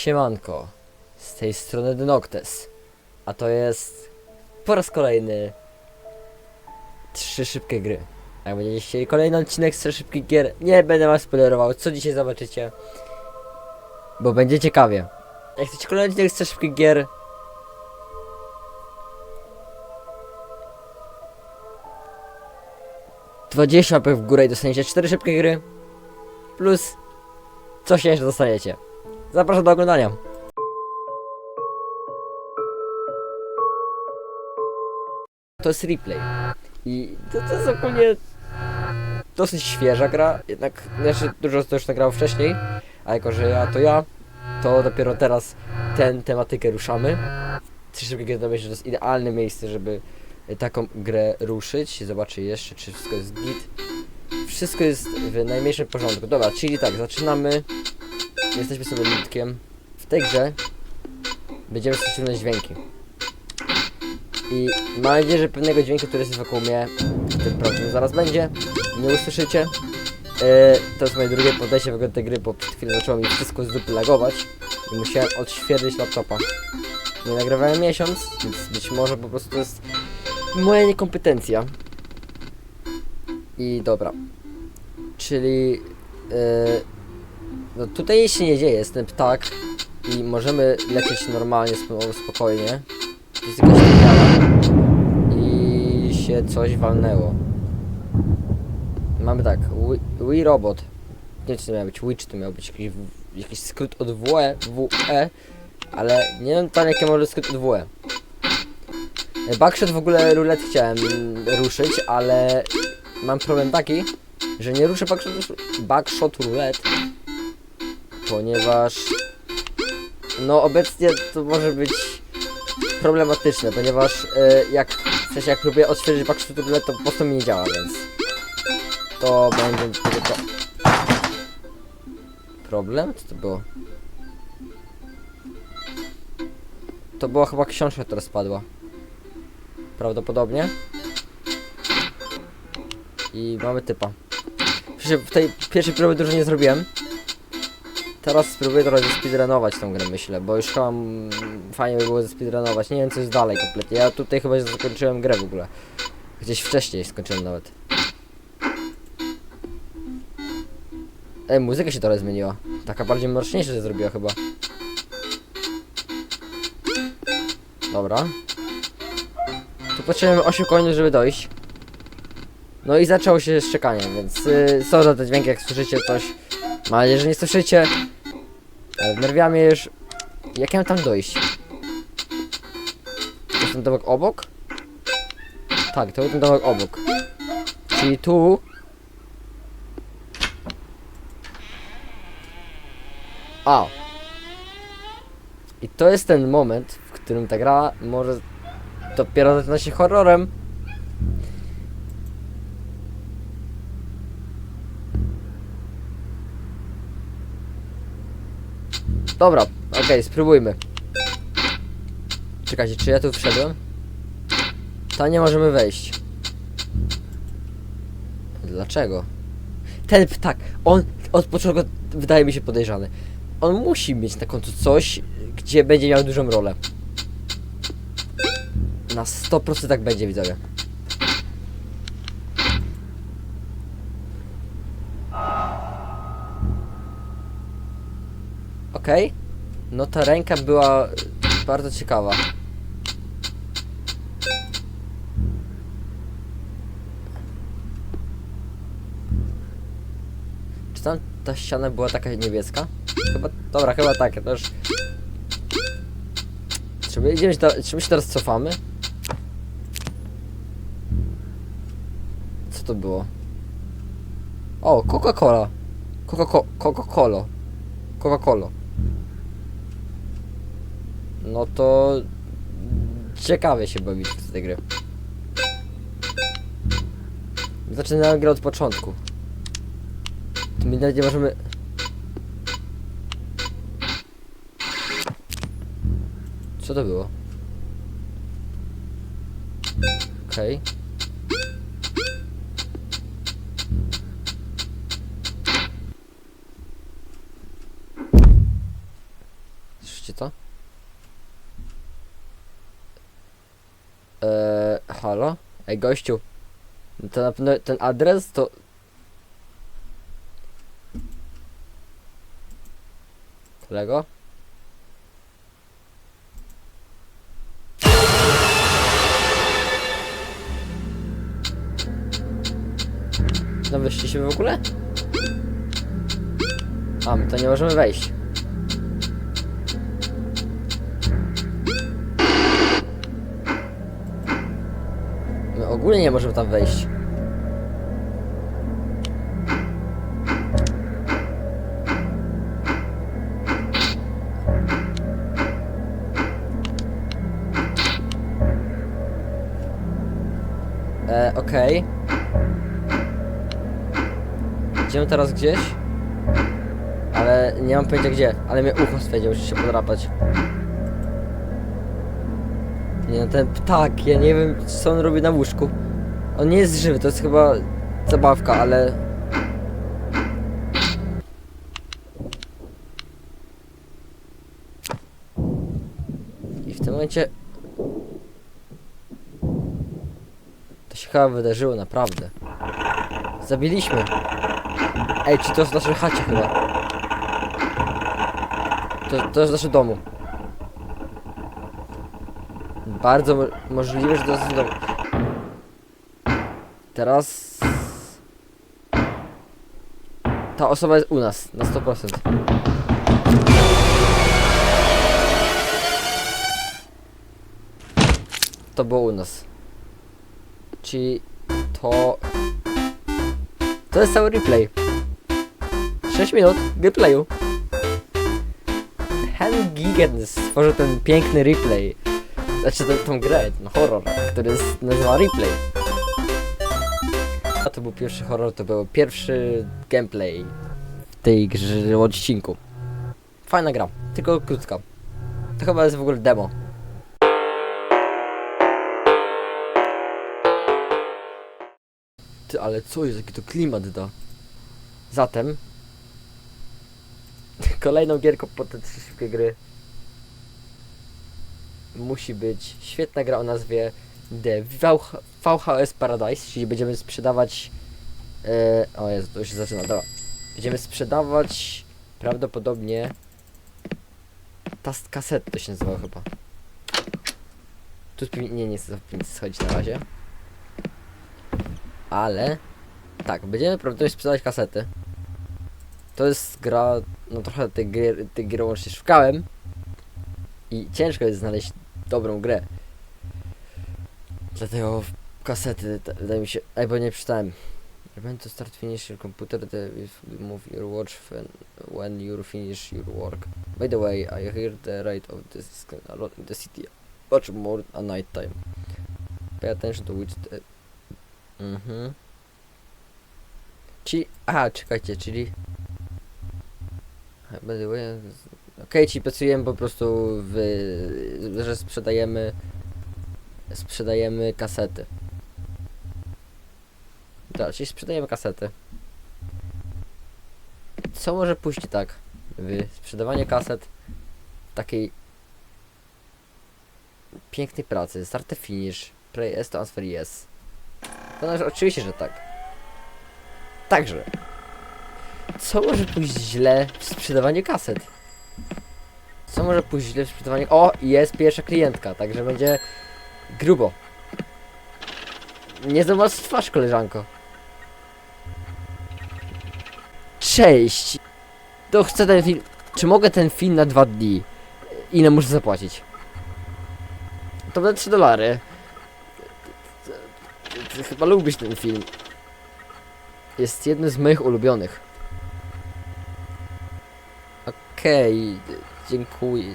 Siemanko, z tej strony Dynoktes, a to jest po raz kolejny trzy szybkie gry. Jak będziecie chcieli kolejny odcinek z trzy szybkich gier, nie będę was spoilerował, co dzisiaj zobaczycie, bo będzie ciekawie. Jak chcecie kolejny odcinek z trzy szybkich gier, Dwadzieścia w górę i dostaniecie cztery szybkie gry, plus coś jeszcze dostaniecie. Zapraszam do oglądania. To jest replay. I to, to jest ogólnie dosyć świeża gra, jednak znaczy dużo to już nagrało wcześniej, a jako że ja to ja, to dopiero teraz tę tematykę ruszamy. Trzy szybkie gry że to jest idealne miejsce, żeby taką grę ruszyć. Zobaczę jeszcze, czy wszystko jest git. Wszystko jest w najmniejszym porządku. Dobra, czyli tak, zaczynamy. Jesteśmy sobie ludkiem. W tej grze będziemy ściągnąć dźwięki. I mam nadzieję, że pewnego dźwięku, który jest wokół mnie, tym problem zaraz będzie, nie usłyszycie. E, to jest moje drugie podejście w ogóle tej gry, bo przed chwilą zaczęło mi wszystko z lagować i musiałem odświeżyć laptopa. Nie nagrywałem miesiąc, więc być może po prostu jest moja niekompetencja. I dobra. Czyli e, no tutaj się nie dzieje, jest ten ptak i możemy lecieć normalnie, spo- spokojnie. To jest jakaś i się coś walnęło. Mamy tak, Wii, Robot. Nie wiem czy to miał być Wii, czy to miał być jakiś, jakiś skrót od WE, WE, ale nie wiem tam jaki może skrót od WE. Backshot w ogóle rulet chciałem ruszyć, ale mam problem taki, że nie ruszę backshot, backshot roulette, ponieważ no obecnie to może być problematyczne, ponieważ e, jak w sensie jak próbuję odświeżyć backshot roulette, to po prostu mi nie działa, więc to będzie tylko problem? Co to było? To była chyba książka, która spadła. Prawdopodobnie. I mamy typa. W tej pierwszej próby dużo nie zrobiłem. Teraz spróbuję trochę speedrunować tą grę, myślę, bo już chyba fajnie by było speedrunować. Nie wiem, co jest dalej kompletnie. Ja tutaj chyba zakończyłem grę w ogóle. Gdzieś wcześniej skończyłem nawet. Ej, muzyka się trochę zmieniła. Taka bardziej mroczniejsza się zrobiła chyba. Dobra. Tu potrzebujemy 8 koni, żeby dojść. No i zaczęło się szczekanie, więc yy, sorry za te dźwięki, jak słyszycie coś. Mam nadzieję, że nie słyszycie. Ale wnerwia mnie już... Jak ja mam tam dojść? To jest ten domek obok? Tak, to był ten domek obok. Czyli tu... A. I to jest ten moment, w którym ta gra może dopiero zaczyna się horrorem. Dobra, okej, spróbujmy. Czekajcie, czy ja tu wszedłem? Tam nie możemy wejść. Dlaczego? Ten ptak, on od początku wydaje mi się podejrzany. On musi mieć na końcu coś, gdzie będzie miał dużą rolę. Na 100% tak będzie, widzowie. No ta ręka była bardzo ciekawa. Czy tam ta ściana była taka niebieska? Chyba, dobra, chyba tak, to już... Czy my, idziemy, czy my się teraz cofamy? Co to było? O, Coca-Cola. Coca-Cola. Coca-Cola. Coca-Cola. No to... Ciekawie się bawić z tej gry. Zaczynamy grę od początku. To my nawet nie możemy... Co to było? Okej. czy Ej, gościu. To na pewno ten adres to... Kolego? No wyszliśmy w ogóle? A, my to nie możemy wejść. My ogólnie nie możemy tam wejść. E, okej. Idziemy teraz gdzieś? Ale nie mam pojęcia gdzie, ale mnie ucho swiedział, muszę się podrapać. Nie no, ten ptak, ja nie wiem co on robi na łóżku. On nie jest żywy, to jest chyba zabawka, ale... I w tym momencie... To się chyba wydarzyło, naprawdę. Zabiliśmy. Ej, czy to jest w naszej chacie chyba? To, to jest w naszym domu. Bardzo mo możliwe, że w domu. Teraz... Ta osoba jest u nas, na 100%. To było u nas. Czyli to... To jest cały replay. 6 minut gameplayu. Hen Gigan stworzył ten piękny replay. Znaczy tę, tą grę, ten horror, który jest, nazywa replay. A to był pierwszy horror, to był pierwszy gameplay w tej grze odcinku. Fajna gra, tylko krótka. To chyba jest w ogóle demo. Ty, ale co jest, jaki to klimat da? Zatem kolejną gierką po te trzy szybkie gry musi być świetna gra o nazwie The VH VHS Paradise, czyli będziemy sprzedawać e, o Jezu, to już się zaczyna, dobra. Będziemy sprzedawać prawdopodobnie tast kaset to się nazywało chyba. Tu nie, nie chcę schodzić na razie. Ale tak, będziemy prawdopodobnie sprzedawać kasety. To jest gra, no trochę tej gry, tej gry łącznie szukałem. I ciężko jest znaleźć dobrą grę. Dlatego kasety, wydaje mi się, ej, bo nie przeczytałem. Remember to start finish your computer, the, move your watch when, when you finish your work. By the way, I hear the rate of this is a lot in the city. Watch more at night time. Pay attention to which the... Mhm. Czyli, aha, czekajcie, czyli... By the way, Okej, czyli pracujemy po prostu w, że sprzedajemy sprzedajemy kasety. Tak, czyli sprzedajemy kasety. Co może pójść tak? W sprzedawanie kaset takiej pięknej pracy. Start finish. Play S, transfer yes. To znaczy, oczywiście, że tak. Także. Co może pójść źle w sprzedawaniu kaset? Co może pójść źle w sprzedawaniu? O, jest pierwsza klientka, także będzie grubo. Nie zobacz twarz, koleżanko. Cześć. To chcę ten film. Czy mogę ten film na dwa dni? Ile muszę zapłacić? To będą 3 dolary. Ty- Chyba lubisz ten film. Jest jednym z moich ulubionych. Okej, dziękuję.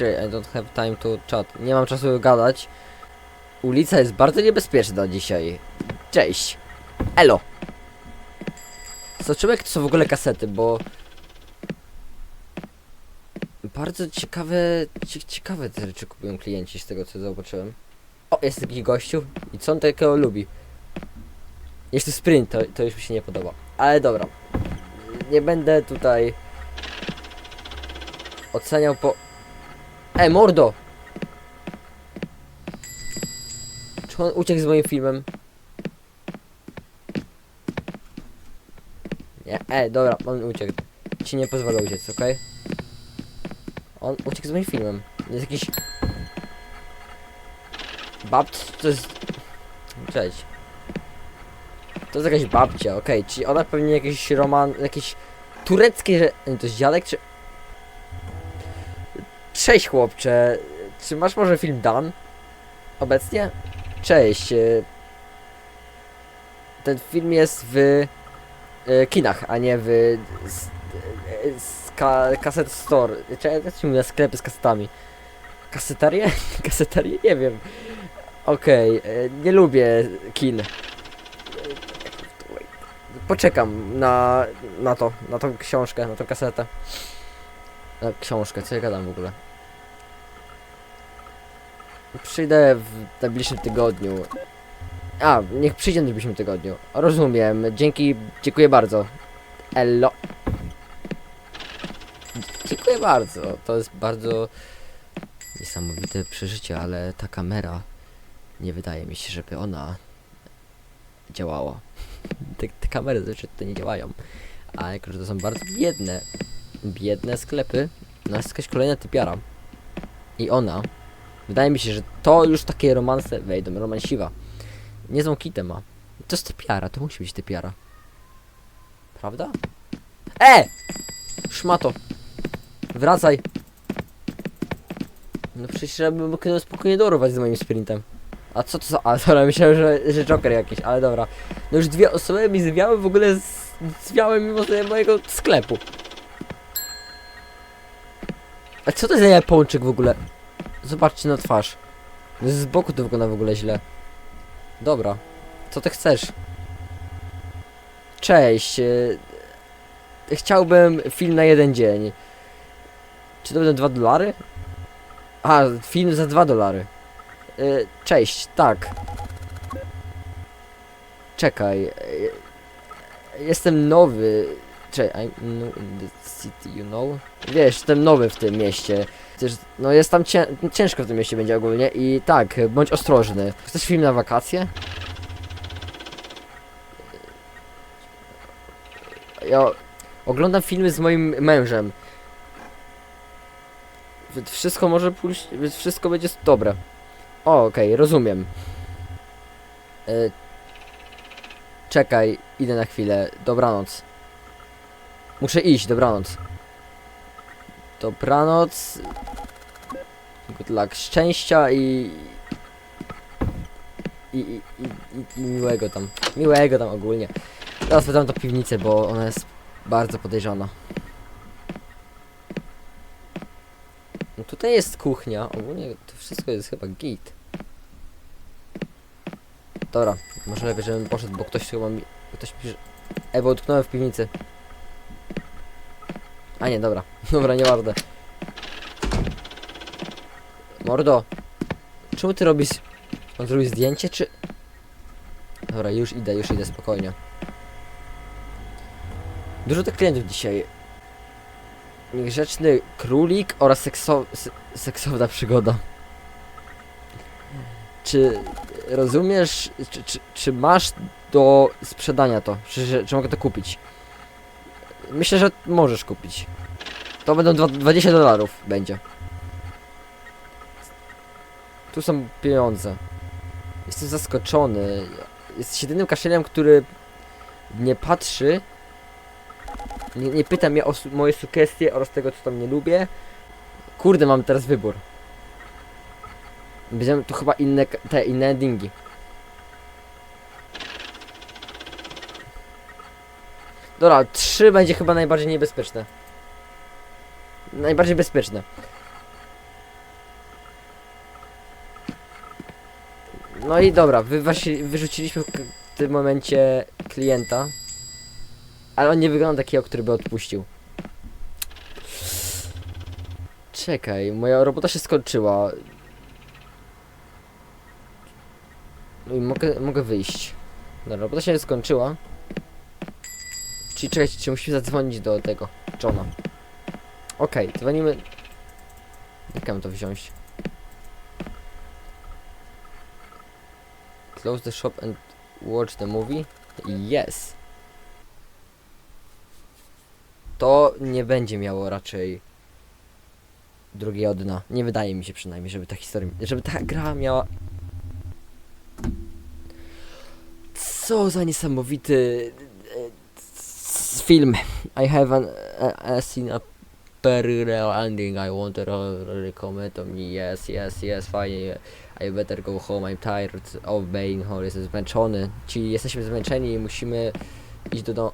I don't have time to chat. Nie mam czasu gadać. Ulica jest bardzo niebezpieczna dzisiaj. Cześć. Elo. Zobaczymy jak to są w ogóle kasety, bo... Bardzo ciekawe, cie, ciekawe te rzeczy kupują klienci z tego co zobaczyłem. O, jest taki gościu i co on takiego lubi? Jeszcze sprint, to, to już mi się nie podoba. Ale dobra. Nie będę tutaj oceniał po... E, mordo! Czy on uciekł z moim filmem? Nie, e, dobra, on uciekł. Ci nie pozwolę uciec, okej? On uciekł z moim filmem. Jest jakiś... Babci, to jest... Cześć. To jest jakaś babcia, okej, czyli ona pewnie jakiś roman, jakiś turecki, że... To jest dziadek, czy... Cześć chłopcze, czy masz może film Dan? Obecnie? Cześć. e, Ten film jest w e, kinach, a nie w s- e, ka, kaset store. Jak się sklepy z kasetami? Kasetarie? Kasetarie? Nie wiem. Okej, e, nie lubię kin. Poczekam na, na to, na tą książkę, na tą kasetę. Na książkę, co ja gadam w ogóle? Przyjdę w najbliższym tygodniu. A, niech przyjdzie w najbliższym tygodniu. Rozumiem. Dzięki, dziękuję bardzo. Ello. Dziękuję bardzo. To jest bardzo niesamowite przeżycie, ale ta kamera nie wydaje mi się, żeby ona działała. Te, te kamery zazwyczaj tutaj nie działają. A jako, że to są bardzo biedne, biedne sklepy, no jest jakaś kolejna typiara. I ona Wydaje mi się, że to już takie romanse wejdą, romansiwa. Niezłą kitę ma. To jest typiara, to musi być typiara. Prawda? E! Szmato! Wracaj! No przecież ja bym mógł spokojnie dorwać z moim sprintem. A co to za... A dobra, myślałem, że, że Joker jakiś, ale dobra. No już dwie osoby mi zwiały w ogóle z... zwiały mimo mojego sklepu. A co to za pączek w ogóle? Zobaczcie na twarz. Z boku to wygląda w ogóle źle. Dobra. Co ty chcesz? Cześć. e, Chciałbym film na jeden dzień. Czy to będą dwa dolary? A, film za dwa dolary. E, Cześć, tak. Czekaj. e, Jestem nowy. Czekaj, new in the city, you know? Wiesz, jestem nowy w tym mieście. Też, no jest tam cię, ciężko w tym mieście będzie ogólnie i tak, bądź ostrożny. Chcesz film na wakacje? Ja oglądam filmy z moim mężem. Wszystko może pójść, wszystko będzie dobre. O, okej, rozumiem. E, czekaj, idę na chwilę. Dobranoc. Muszę iść, dobranoc. Dobranoc. Good luck. Szczęścia i... I, i, i, i, miłego tam. Miłego tam ogólnie. Teraz wydam do piwnicę, bo ona jest bardzo podejrzana. No tutaj jest kuchnia. Ogólnie to wszystko jest chyba git. Dobra, może lepiej, żebym poszedł, bo ktoś chyba mi... Ktoś pisze... Bo utknąłem w piwnicy. A nie, dobra. Dobra, nieważne. Mordo. Czemu ty robisz... On zrobił zdjęcie, czy... Dobra, już idę, już idę, spokojnie. Dużo tych klientów dzisiaj. Niegrzeczny królik oraz sekso... se- seksowna przygoda. Czy rozumiesz, czy, czy, czy masz do sprzedania to? Czy, czy, czy mogę to kupić? Myślę, że możesz kupić. To będą dwa- 20 dolarów będzie. Tu są pieniądze. Jestem zaskoczony. Jest jedynym kaszelem, który nie patrzy. Nie, nie pyta mnie o su moje sugestie oraz tego, co tam nie lubię. Kurde, mam teraz wybór. Będziemy tu chyba inne, te inne endingi. Dobra, 3 będzie chyba najbardziej niebezpieczne. Najbardziej bezpieczne. No i dobra, wyrzuciliśmy w tym momencie klienta. Ale on nie wygląda takiego, który by odpuścił. Czekaj, moja robota się skończyła. No i mogę, mogę wyjść. Dobra, robota się skończyła. Czyli czekajcie, czy musimy zadzwonić do tego Johna. Okej, dzwonimy. Jak mam to wziąć? Close the shop and watch the movie? Yes. To nie będzie miało raczej drugiego dna. Nie wydaje mi się przynajmniej, żeby ta historia, żeby ta gra miała... Co za niesamowity film. I have an, a seen a parallel ending. I want to recommend to me. Yes, yes, yes, fajnie. I better go home. I'm tired of being home. Jestem zmęczony. Czyli jesteśmy zmęczeni i musimy iść do domu.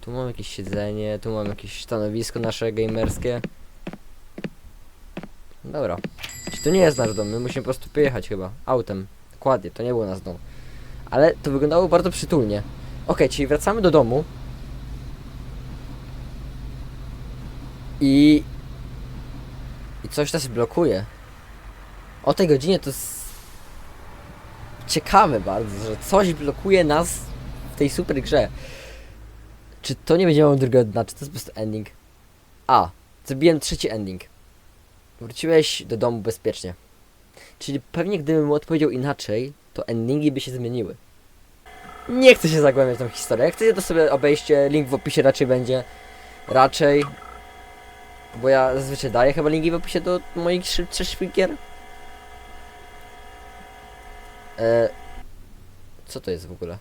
Tu mam jakieś siedzenie, tu mam jakieś stanowisko nasze gamerskie. Dobra. Czyli to nie jest nasz dom, my musimy po prostu pojechać chyba. Autem. Dokładnie, to nie był nasz dom. Ale to wyglądało bardzo przytulnie. Okej, czyli wracamy do domu. I... I coś nas blokuje. O tej godzinie to jest... Ciekawe bardzo, że coś blokuje nas w tej super grze. Czy to nie będzie miało drugiego dna, czy to jest po prostu ending? A, zrobiłem trzeci ending. Wróciłeś do domu bezpiecznie. Czyli pewnie gdybym mu odpowiedział inaczej, to endingi by się zmieniły. Nie chcę się zagłębiać w tą historię. Jak chcecie to sobie obejście, link w opisie raczej będzie. Raczej. Bo ja zazwyczaj daję chyba linki w opisie do moich trzech gier. E, co to jest w ogóle?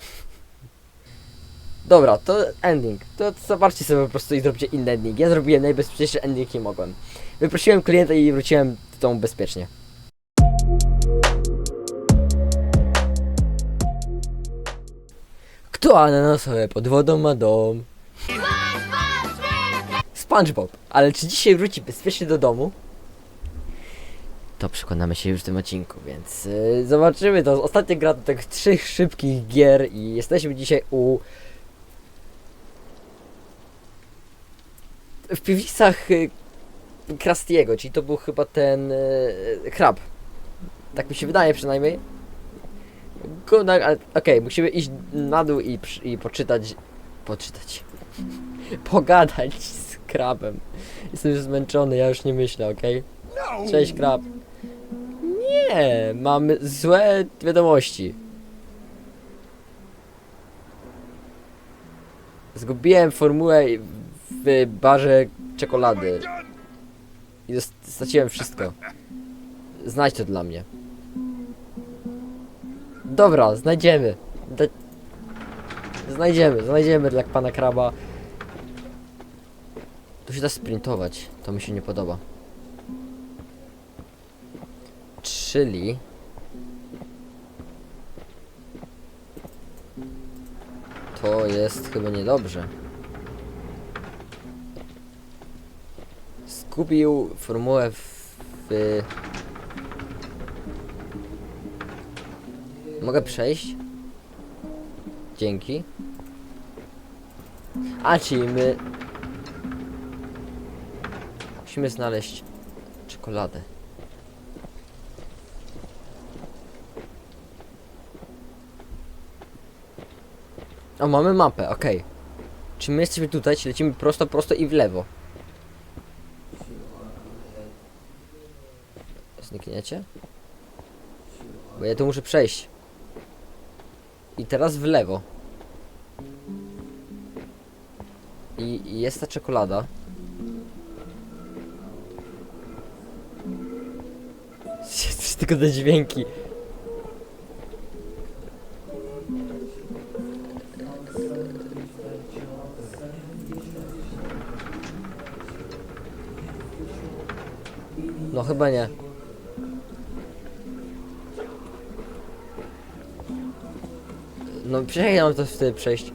Dobra, to ending. To zobaczcie sobie po prostu i zróbcie inny ending. Ja zrobiłem najbezpieczniejszy ending, jaki mogłem. Wyprosiłem klienta i wróciłem do domu bezpiecznie. Kto ananasowe pod wodą ma dom? SpongeBob. Ale czy dzisiaj wróci bezpiecznie do domu? To przekonamy się już w tym odcinku, więc yy, zobaczymy. To ostatnia gra do tych trzech szybkich gier i jesteśmy dzisiaj u... W piwnicach y, Krastiego, czyli to był chyba ten y, krab. Tak mi się wydaje przynajmniej. Go na, ale okej, musimy iść na dół i, i poczytać. Poczytać. Pogadać z krabem. Jestem już zmęczony, ja już nie myślę, okej? Cześć krab. Nie, mamy złe wiadomości. Zgubiłem formułę w barze czekolady. I dost- straciłem wszystko. Znajdź to dla mnie. Dobra, znajdziemy. Da... Znajdziemy, znajdziemy dla pana kraba. Tu się da sprintować. To mi się nie podoba. Czyli... To jest chyba niedobrze. Zgubił formułę w... Mogę przejść? Dzięki. A, czyli my... Musimy znaleźć czekoladę. O, mamy mapę, okej. Czy my jesteśmy tutaj, czy lecimy prosto, prosto i w lewo? Znikniecie? Bo ja tu muszę przejść. I teraz w lewo. I i jest ta czekolada. Tylko te dźwięki. No chyba nie. No przecież ja mam to wtedy przejść.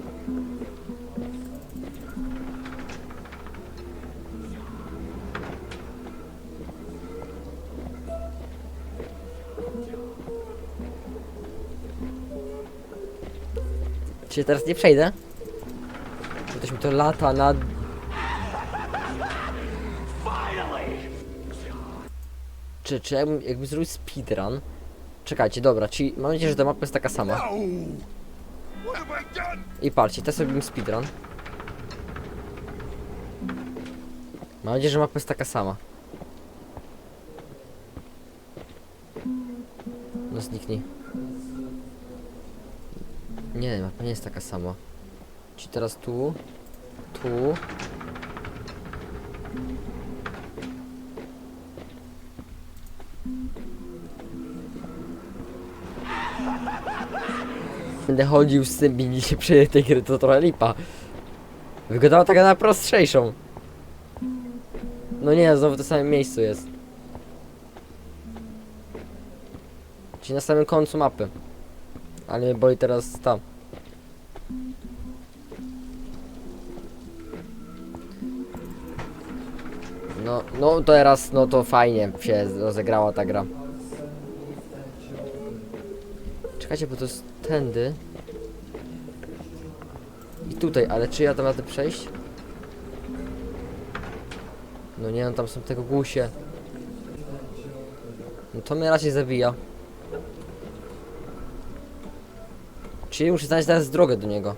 Czy teraz nie przejdę? Bo Ktoś mi to lata nad... Czy, czy jakbym, jakbym zrobił speedrun? Czekajcie, dobra, czyli mam nadzieję, że ta mapa jest taka sama. I patrzcie, teraz robimy speedrun. Mam nadzieję, że mapa jest taka sama. No zniknij. Nie, mapa nie jest taka sama. Ci teraz tu, tu. Będę chodził z tym się przejdę tej gry, to trochę lipa. Wyglądała tak na prostrzejszą. No nie, znowu w tym samym miejscu jest. Czyli na samym końcu mapy. Ale mnie boli teraz tam. No, no teraz, no to fajnie się rozegrała ta gra. Czekajcie, bo to jest tędy. I tutaj, ale czy ja tam radę przejść? No nie, no tam są tego gusie. No to mnie raczej zabija. Muszę znaleźć teraz drogę do niego.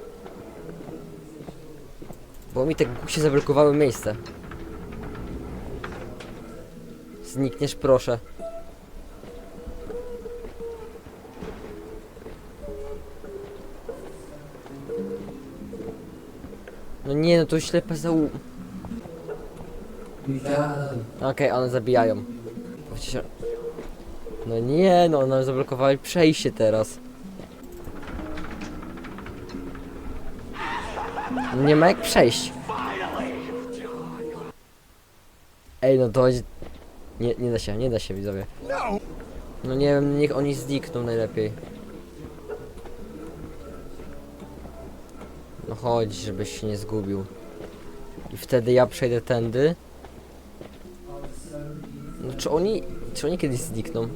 Bo mi te gusie zablokowały miejsce. Znikniesz proszę. No nie, no to ślepe zau... Okej, one zabijają. No nie, no one zablokowali przejście teraz. Nie ma jak przejść. Ej, no będzie... Nie, nie da się, nie da się widzowie. No! Nie wiem, niech oni znikną najlepiej. No chodź, żebyś się nie zgubił. I wtedy ja przejdę tędy. No czy oni, czy oni kiedyś znikną?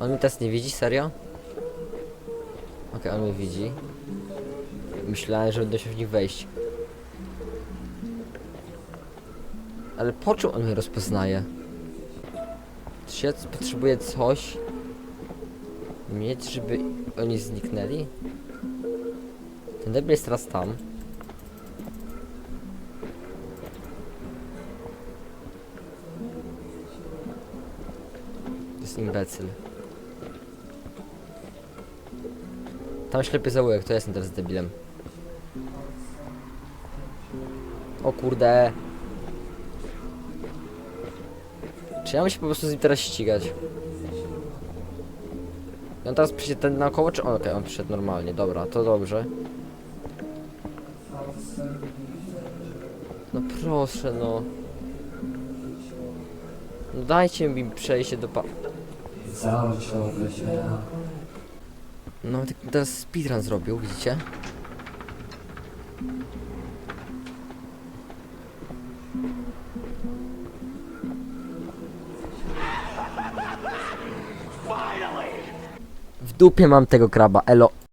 On mnie teraz nie widzi, serio? Okej, on mnie widzi. Myślałem, że będę się w nich wejść. Ale po czym on mnie rozpoznaje? Czy ja potrzebuję coś mieć, żeby oni zniknęli? Ten debil jest teraz tam. To jest imbecyl. Tam ślepy zaułek, to ja jestem teraz debilem. O kurde. Czy ja mam się po prostu z nim teraz ścigać? I on teraz przyjdzie ten naokoło, czy... Okej, on przyszedł normalnie, dobra, to dobrze. No proszę, no. No dajcie mi przejście do pa... No, teraz speedrun zrobił, widzicie? Dupie mam tego kraba, elo.